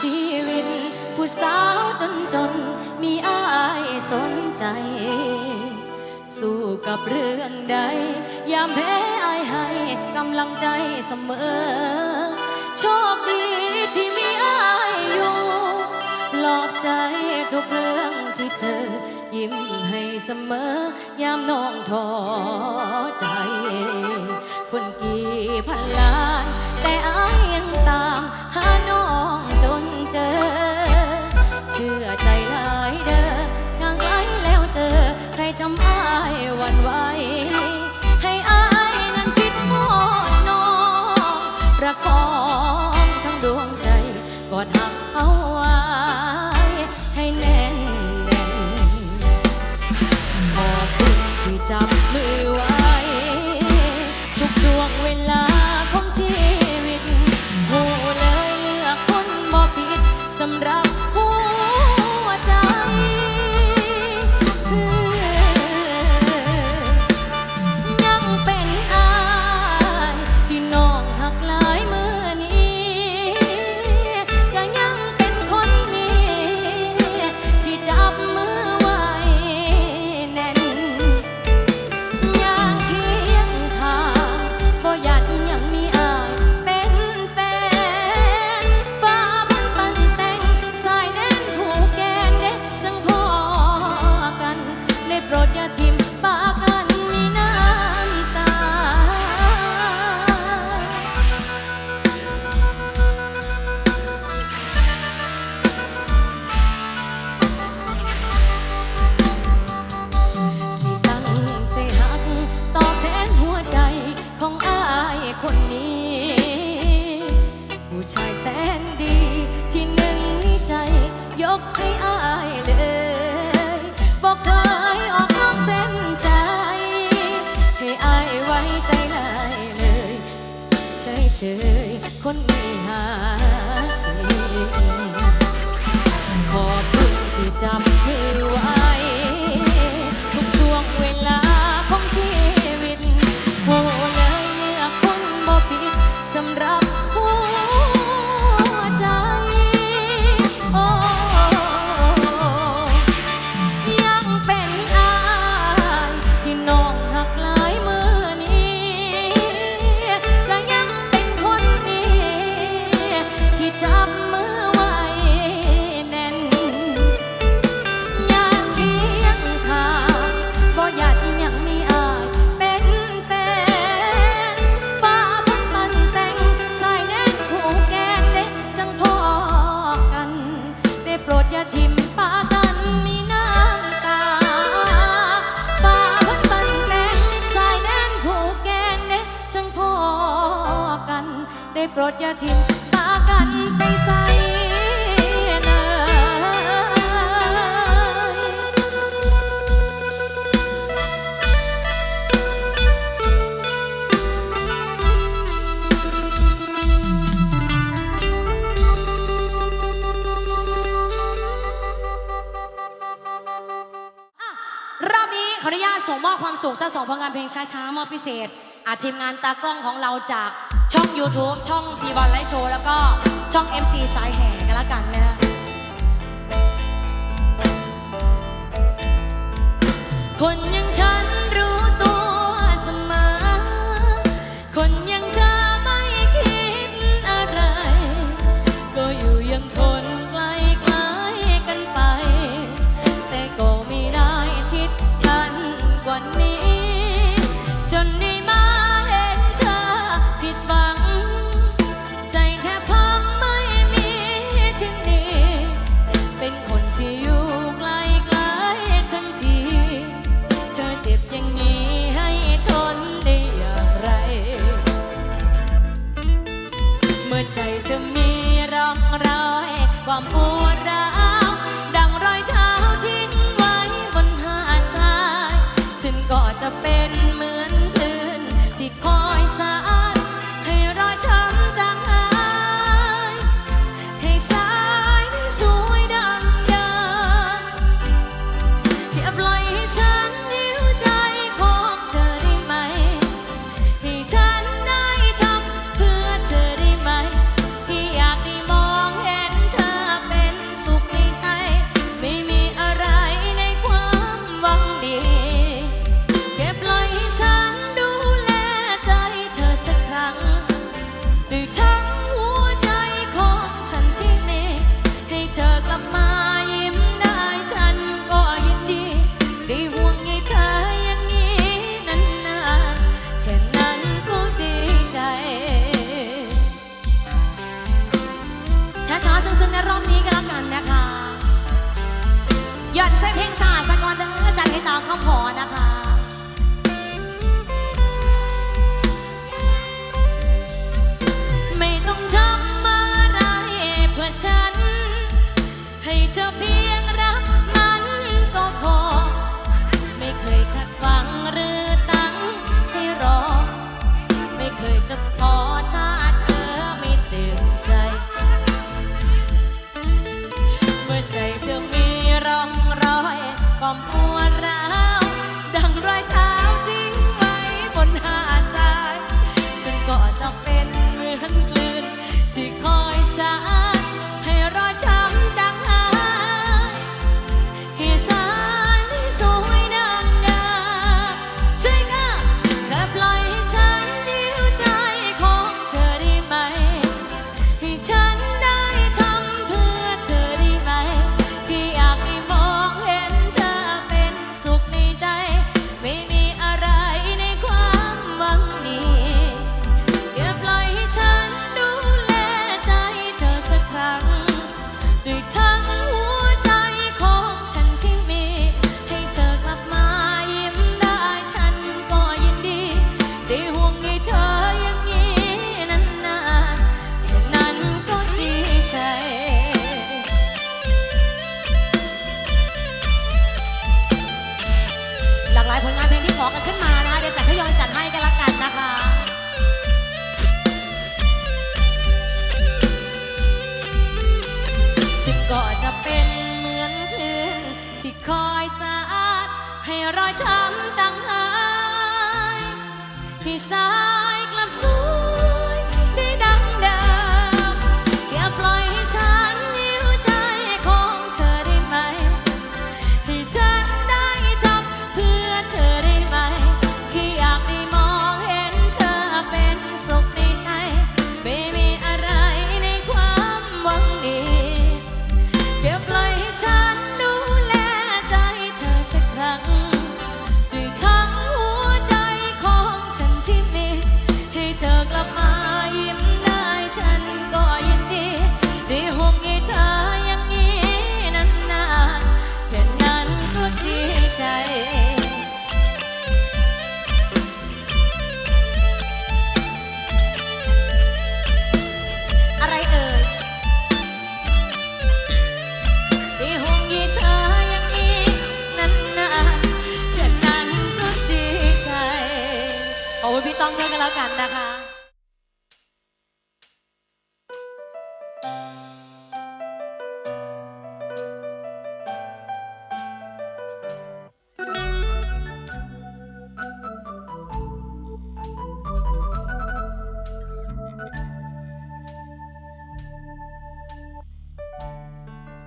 ชีวิต ผู้สาวจนจนมีอายสนใจ สู้กับเรื่องใด ยามแพ้อายให้กำลังใจเสมอ โชคดีที่มีอายอยู่ปลอบใจทุกเรื่องที่เจอ ยิ้มให้เสมอ ยามน้องท้อใจ คนกี่พันล้านแต่อาย เยคนมีหาจริงขอบคุณที่จำ อย่ทิ้งพากันไปใส่รอบนี้ขออนุญาตส่งมอบความสุขสะสมผลงานเพลงช้าๆมอบพิเศษอาทีมงานตากล้องของเราจาก YouTube ช่องพีวันไลฟ์โชว์แล้วก็ช่อง MC สายแห่กันละกันนะคน getting หย่อนเส้นเพลงสาสกอนเด้อจัดให้ตามคำขอนะคะไม่ต้องทำอะไรเพื่อฉัน ให้เธอเพี่ กันขึ้นมานะคะ เดี๋ยวจัดทยอยจัดให้กันละกันนะคะฉันก็จะเป็นเหมือนคืนที่คอยสาดให้รอยช้ำจังหา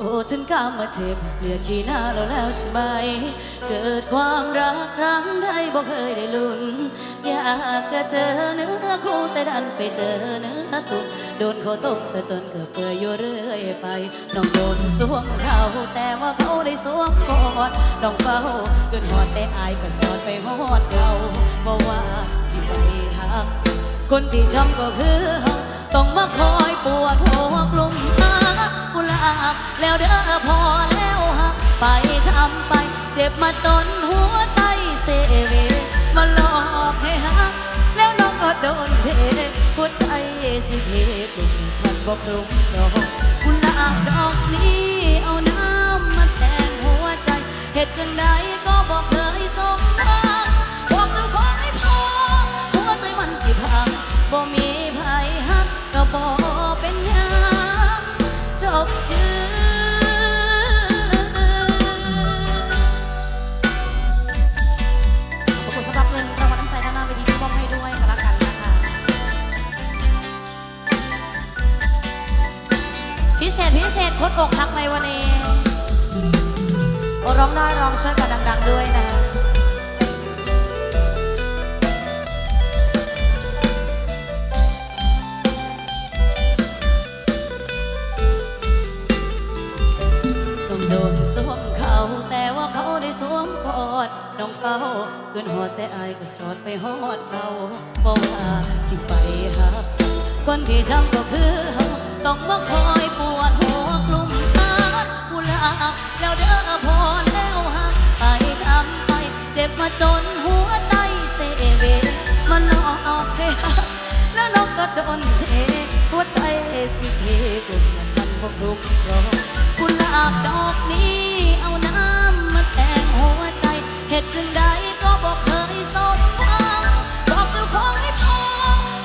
โอ้ฉันกำมาเจ็บเลือขี้หน้าเราแล้วใช่ไหม เกิดความรักครั้งใดบ่เคยได้ลุ้น อยากจะเจอเนื้อคู่แต่ดันไปเจอเนื้อตุ่โดนเขาตกซะจนเกือบเปื่อยอยเรื่อยไปน้องโดนสวมเขาแต่ว่าเขาได้สวมกอดน้องเฝ้าเกินหอดแต่อายก็สอนไปหอดเราเพรว่าสิไปหัก คนที่ชอบก็คือ ต้องมาคอยปวดหัวกลุ้มากแล้วเด้อพอแล้วหักไปทำไป เจ็บมาจนหัวใจเสเวมาหลอกให้หักแล้วน้องก็โดนเทหัวใจสิเพเป็นทันบอกลุงดอกคุณลาดอก ดน้องเป้าเกินหอดแต่อายก็สอดไปหอดเขาบอกว่าสิไปหาคนที่ช้ำก็คือต้องมาคอยปวดหัวกลุ่มตาผู้ลาแล้วเด้อพอแล้วฮะไปช้ำไปเจ็บมาจนหัวใจเสเวมันนอกเพแล้วน้องก็โดนเทหัวใจสิเทกุ่มทันพวกลุกรอกุหลาบดอกนี้ เหตุจึงใดก็บอกเคยสบฟังบอกเจ้าของให้พอ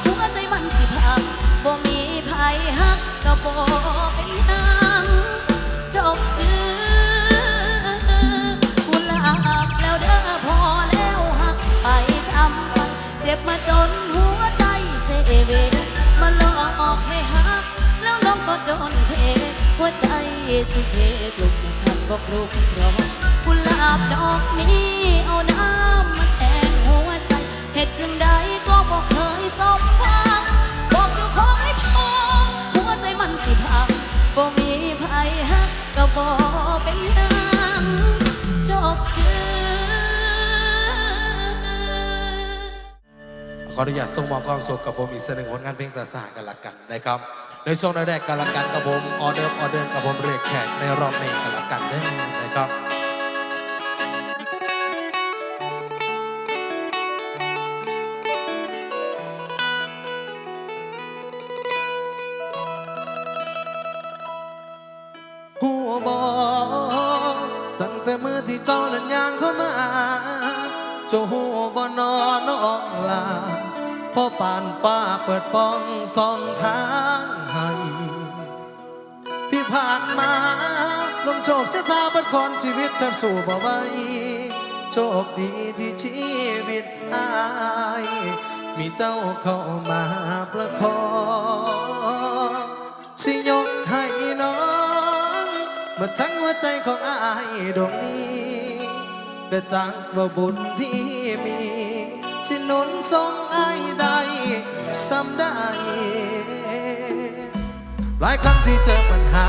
หัวใจมันสิพังบ่มีภัยฮักก็บ่เป็นหยังจบจือกุหลาบแล้วเด้อพอแล้วหักไปทำไปเจ็บมาจนหัวใจเสเวมาหลอกให้หัก แล้วน้องก็โดนเทหัวใจสิเทกลุกฉันบอกลูกร้อกุหลาบดอกนี้เอาน้ำมาแทงหัวใจเหตุจึงใดก็บอกเคยสมหวังบอกอยู่ของให้พอหัวใจมันสิพังบ่มีภัยฮักก็บ่เป็นหยังจบจือขออนุญาตส่งมอบความสุขกับผมอีกสักหนึ่งผลงานเพลงจะสหกันละกันนะครับ ในช่วงแรกกันละกันกับผมออเดิร์ออเดิร์กับผมเรียกแขกในรอบนี้กันละกันเด้นะครับ บอตั้งแต่มือที่เจ้านั้นย่างเข้ามา เจ้าหัวบอนอนน้องลาพ่อป่านป้าเปิดป้องสองทางให้ที่ผ่านมาลมโชคชะตาบัดคนชีวิตแทบสู้บ่ไหวโชคดีที่ชีวิตอาย มีเจ้าเข้ามาประคองสิยกให้น้อง เมื่อทั้งหัวใจของอายดวงนี้แต่จักว่าบุญที่มีสินุนทรงอายได้ซ้ำได้ หลายครั้งที่เจอปัญหา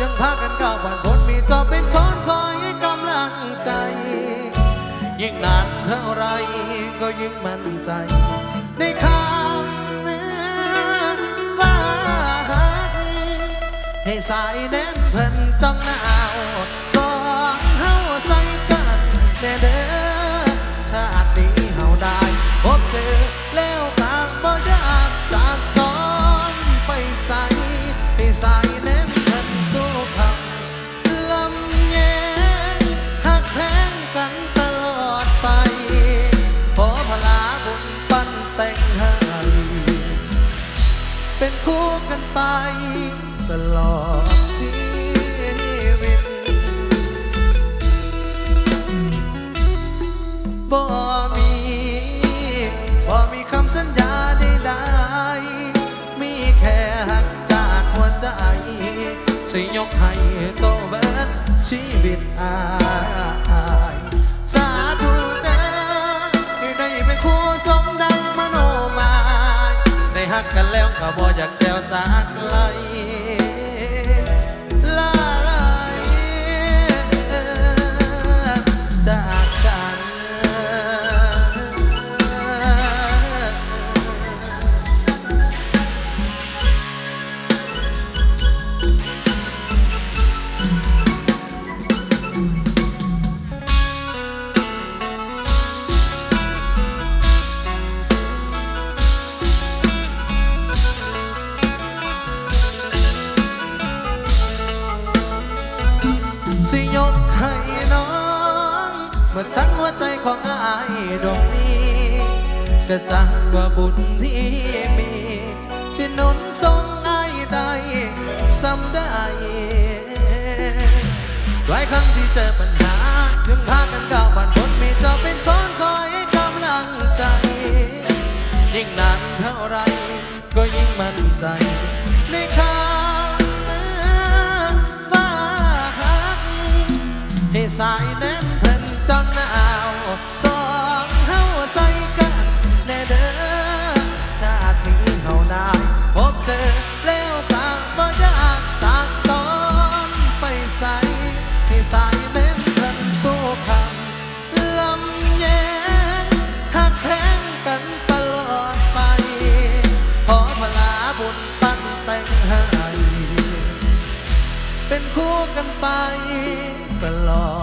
ยังพากันก้าวผ่านพ้นมีเจอเป็นคนคอยให้กำลังใจ ยิ่งนานเท่าไรก็ยิ่งมั่นใจ ในคำ ให้สายแน่นเพิ่นจ้องหนาวสองเฮาใส่กันแน่เด้อชาตินี้เฮาได้พบเจอแล้วต่างบ่ยากจากตอนไปใส่ให้สายแน่นเพิ่นสู้คำลำแยงหักแพงกันตลอดไป ขอพลาบุญปั้นแต่งให้เป็นคู่กันไป ลอดชีวิตบ่มีบ่มีคำสัญญาใดๆมีแค่หักจากหัวใจ สิยกให้โตเบิดชีวิตอายสาธุเด้อที่ได้เป็นคู่สมดังมโนหมายได้หักกันแล้วก็บ่อยากแจวจากไกลล ก็จังว่าบุญที่มีสินุนทรงอายได้ซ้ำได้หลายครั้งที่เจอปัญหายังพากันก้าวผ่านพ้นมีเจ้าเป็นคนคอยกำลังใจ ยิ่งนานเท่าไร ก็ยิ่งมั่นใจในคำว่าหักให้สายแน่ ไปตลอด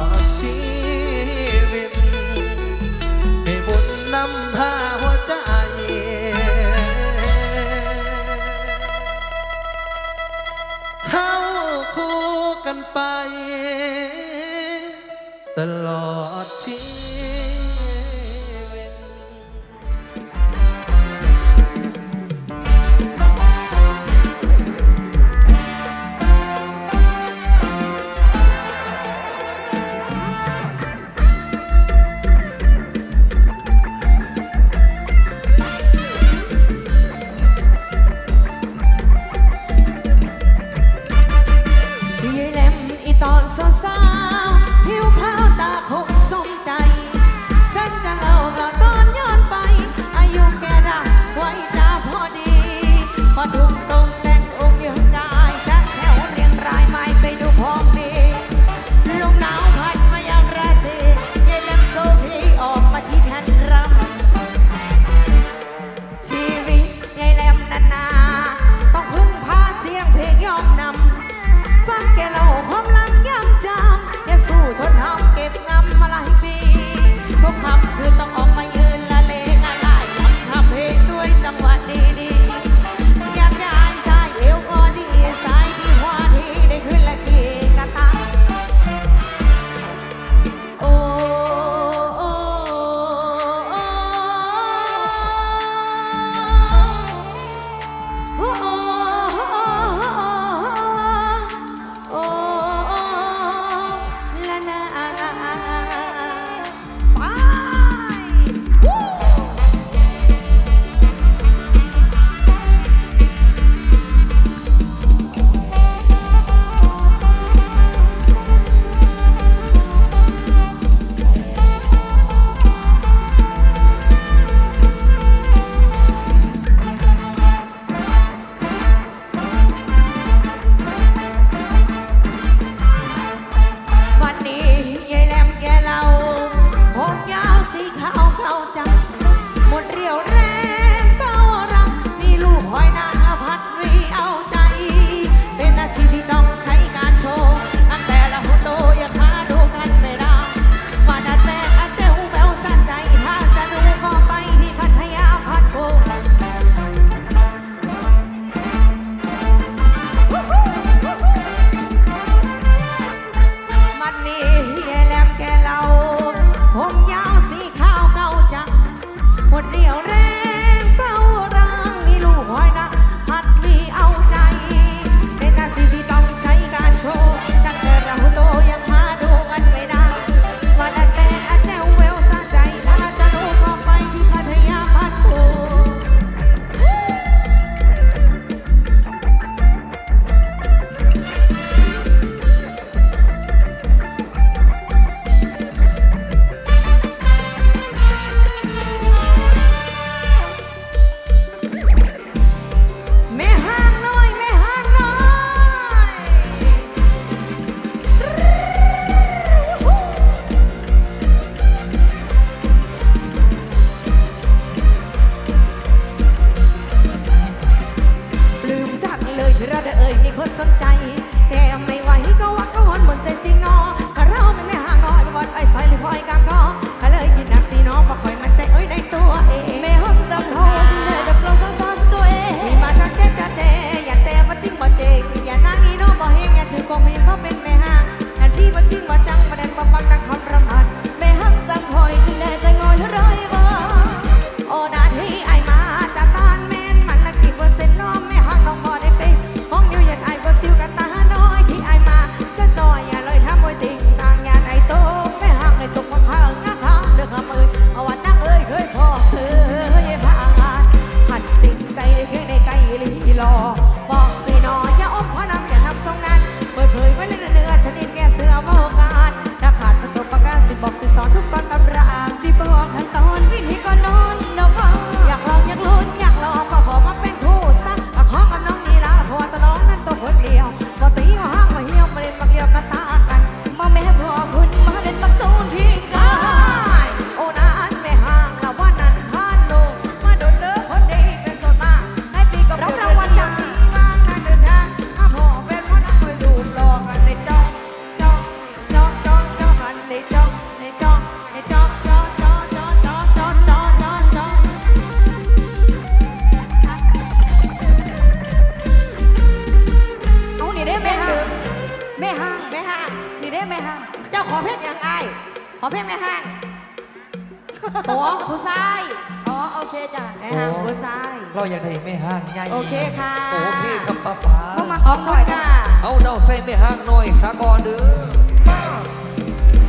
เราอยากได้ไม่ห่างใหญ่โอเคค่ะ โอเคครับป้าป๋าเข้ามาขออบหน่อยจ้ะค่ะเอาเดาใส่ไม่ห่างหน่อยสากอนเด้อ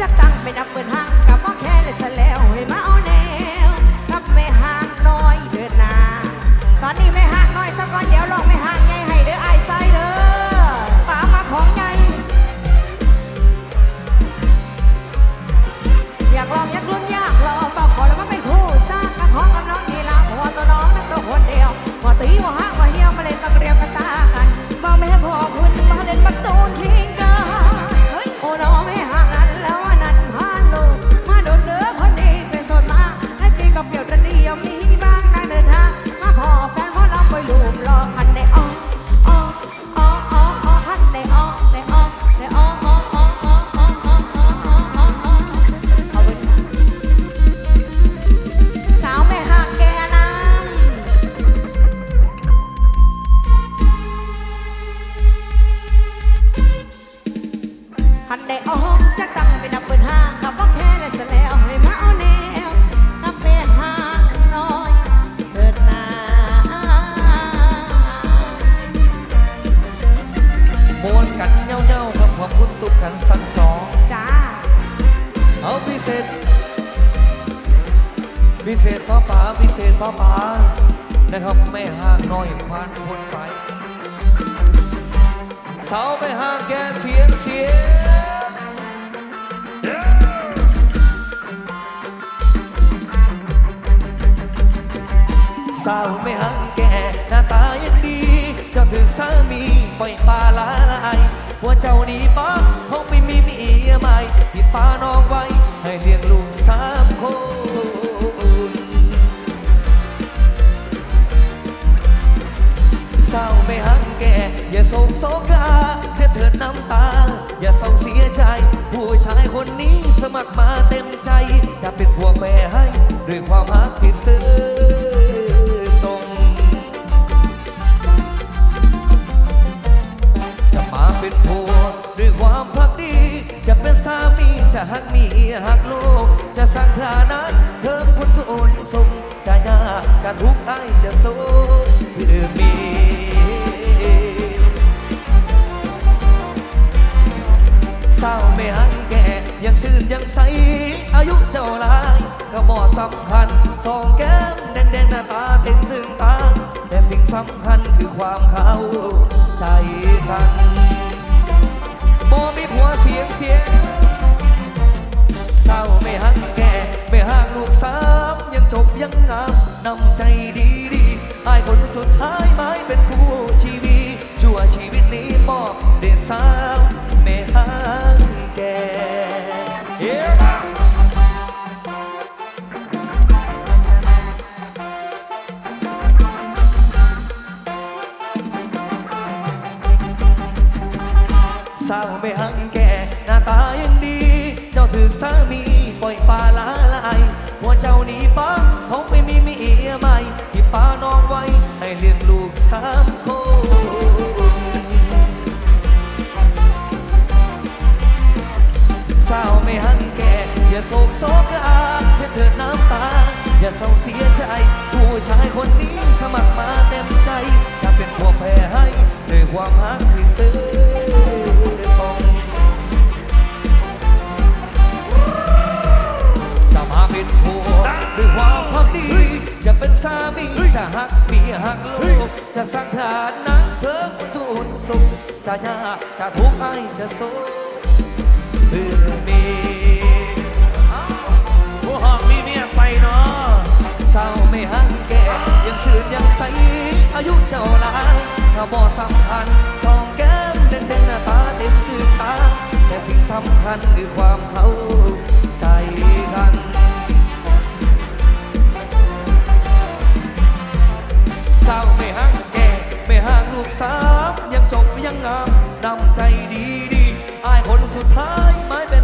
จะตั้งไปนับเปิดห้างกับพ่อแค่เลยซะแล้วให้มาเอาแนวกับไม่ห่างน้อยเดินหน้าตอนนี้ไม่ห่างน้อยสักก่อนเดี๋ยวลองไม่ห่างใหญ่ ดีวหัวตีหัวห้าวเหี่ยวมาเล่นตะเกียบกันตากันบ่แม่พ่อคุณมาเล่นบักโซนทิ้งกัน สาวไม่หังแก่หน้าตายังดี เจ้าถึงสามีปล่อยปลาลาลายหัวเจ้านี้ป้าคงไม่มีเมียใหม่ที่ป้าน้องไว้ ให้เลี้ยงลูกสามคนเศร้าไม่หังแก่ อย่าโศกโศกาจะเถิดน้ำตา อย่าเศร้าเสียใจ ผู้ชายคนนี้สมัครมาเต็มใจ จะเป็นพวแม่ให้ ด้วยความรักที่ซื่อ ความพักดี จะเป็นสามีจะหักมีหักโลก จะสร้างฐานะเพิ่มพุทธโอนสมจะยากจะทุกข์ไอจะสู้เพื่อมีเศร้าไม่หันแก่ยังซื่นยังใส อายุเจ้าลายก็บ่สำคัญสองแก้มแดงๆหน้าตาเต็มถึงตาแต่สิ่งสำคัญคือความเข้าใจกัน หัวเสียงเสียงเศร้าไม่หักแก่ไม่ห่างลูกสามยังจบยังงามนำใจดีดีอายคนสุดท้ายไม้เป็นคู่ชีวิตชั่วชีวิตนี้มอบเด็สาว สาวไม่หังแก่หน้าตายังดี เจ้าถือสามีปล่อยปลาลาลายหัวเจ้านี้ป้าเขาไม่มีเมียใหม่ที่ป้าน้องไว้ ให้เลี้ยงลูกสามคนสาวไม่หันแก่ อย่าโศกโศกอาจะเถิดน้ำตา อย่าเศร้าเสียใจ ผู้ชายคนนี้สมัครมาเต็มใจจะเป็นพวแพ้ให้ด้วยความหักที่ซื้อ เป็นผัวด้วยความพักดี จะเป็นสามี จะหักเมียหักลูก จะสังขารนะเพิ่มทุนสุข จะยากจะทุกข์ไอจะสู้เพื่อมีผู้หองมีเมียไปเนาะเศร้าไม่หังแก่ยังซื่นยังใส อายุเจ้าหลายถ้าบ่สำคัญสองแก้มแดงๆหน้าตาเต็มตื่นตาแต่สิ่งสำคัญคือความเข้าใจกัน สาไม่ห่างแก่ไม่ห่างลูกสามยังจบยังงามดำใจดีดีอายคนสุดท้ายไม่เป็น